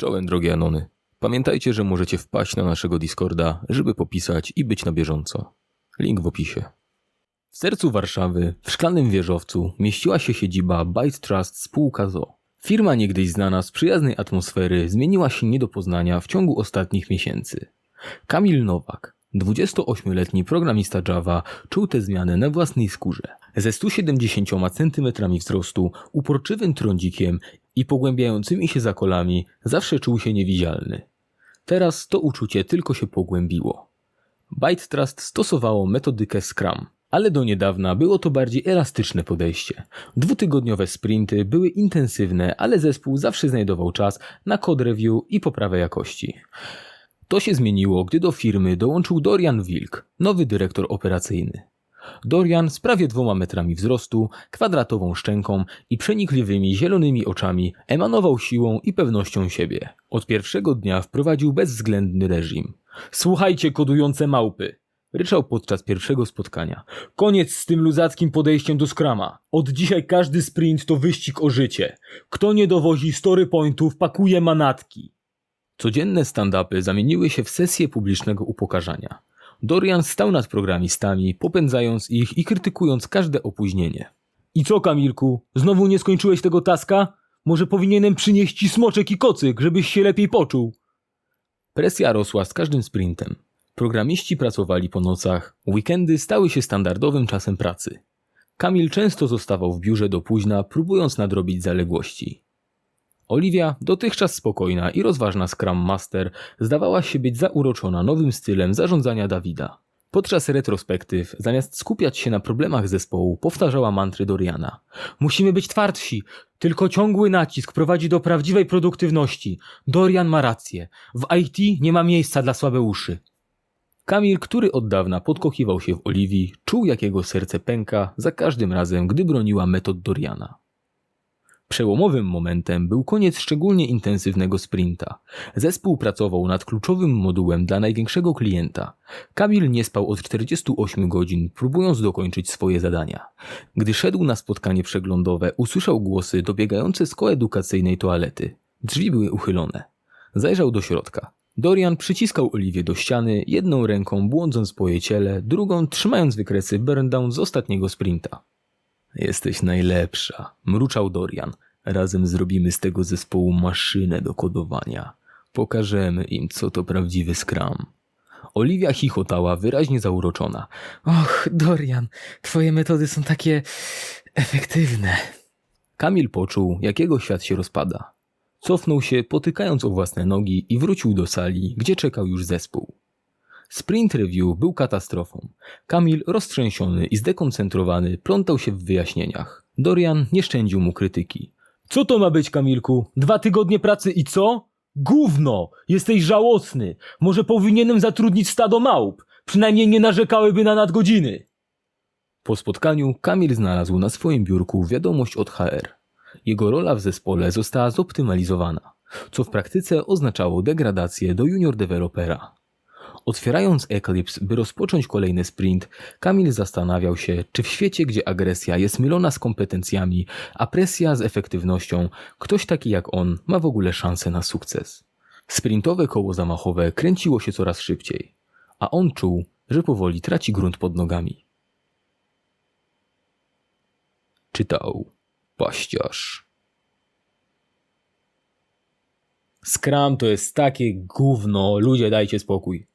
Czołem drogie Anony. Pamiętajcie, że możecie wpaść na naszego Discorda, żeby popisać i być na bieżąco. Link w opisie. W sercu Warszawy, w szklanym wieżowcu, mieściła się siedziba Byte Trust spółka ZO. Firma niegdyś znana z przyjaznej atmosfery zmieniła się nie do poznania w ciągu ostatnich miesięcy. Kamil Nowak, 28-letni programista Java, czuł tę zmianę na własnej skórze. Ze 170 cm wzrostu, uporczywym trądzikiem i pogłębiającymi się zakolami zawsze czuł się niewidzialny. Teraz to uczucie tylko się pogłębiło. Byte Trust stosowało metodykę Scrum, ale do niedawna było to bardziej elastyczne podejście. Dwutygodniowe sprinty były intensywne, ale zespół zawsze znajdował czas na code review i poprawę jakości. To się zmieniło, gdy do firmy dołączył Dorian Wilk, nowy dyrektor operacyjny. Dorian z prawie dwoma metrami wzrostu, kwadratową szczęką i przenikliwymi zielonymi oczami emanował siłą i pewnością siebie. Od pierwszego dnia wprowadził bezwzględny reżim. Słuchajcie, kodujące małpy! Ryczał podczas pierwszego spotkania. Koniec z tym luzackim podejściem do skrama. Od dzisiaj każdy sprint to wyścig o życie. Kto nie dowozi story pointów, pakuje manatki. Codzienne stand-upy zamieniły się w sesję publicznego upokarzania. Dorian stał nad programistami, popędzając ich i krytykując każde opóźnienie. I co, Kamilku? Znowu nie skończyłeś tego taska? Może powinienem przynieść ci smoczek i kocyk, żebyś się lepiej poczuł? Presja rosła z każdym sprintem. Programiści pracowali po nocach, weekendy stały się standardowym czasem pracy. Kamil często zostawał w biurze do późna, próbując nadrobić zaległości. Oliwia, dotychczas spokojna i rozważna Scrum Master, zdawała się być zauroczona nowym stylem zarządzania Dawida. Podczas retrospektyw, zamiast skupiać się na problemach zespołu, powtarzała mantry Doriana. Musimy być twardsi. Tylko ciągły nacisk prowadzi do prawdziwej produktywności. Dorian ma rację. W IT nie ma miejsca dla słabeuszy. Kamil, który od dawna podkochiwał się w Oliwii, czuł jak jego serce pęka za każdym razem, gdy broniła metod Doriana. Przełomowym momentem był koniec szczególnie intensywnego sprinta. Zespół pracował nad kluczowym modułem dla największego klienta. Kamil nie spał od 48 godzin, próbując dokończyć swoje zadania. Gdy szedł na spotkanie przeglądowe, usłyszał głosy dobiegające z koedukacyjnej toalety. Drzwi były uchylone. Zajrzał do środka. Dorian przyciskał Oliwię do ściany, jedną ręką błądząc po jej ciele, drugą trzymając wykresy burndown z ostatniego sprinta. Jesteś najlepsza, mruczał Dorian. Razem zrobimy z tego zespołu maszynę do kodowania. Pokażemy im, co to prawdziwy Scrum. Oliwia chichotała, wyraźnie zauroczona. Och, Dorian, twoje metody są takie efektywne. Kamil poczuł, jak jego świat się rozpada. Cofnął się, potykając o własne nogi i wrócił do sali, gdzie czekał już zespół. Sprint review był katastrofą. Kamil, roztrzęsiony i zdekoncentrowany, plątał się w wyjaśnieniach. Dorian nie szczędził mu krytyki. Co to ma być, Kamilku? Dwa tygodnie pracy i co? Gówno! Jesteś żałosny! Może powinienem zatrudnić stado małp? Przynajmniej nie narzekałyby na nadgodziny! Po spotkaniu Kamil znalazł na swoim biurku wiadomość od HR. Jego rola w zespole została zoptymalizowana, co w praktyce oznaczało degradację do junior dewelopera. Otwierając Eclipse, by rozpocząć kolejny sprint, Kamil zastanawiał się, czy w świecie, gdzie agresja jest mylona z kompetencjami, a presja z efektywnością, ktoś taki jak on ma w ogóle szansę na sukces. Sprintowe koło zamachowe kręciło się coraz szybciej, a on czuł, że powoli traci grunt pod nogami. Czytał paściarz. Scrum to jest takie gówno, ludzie dajcie spokój.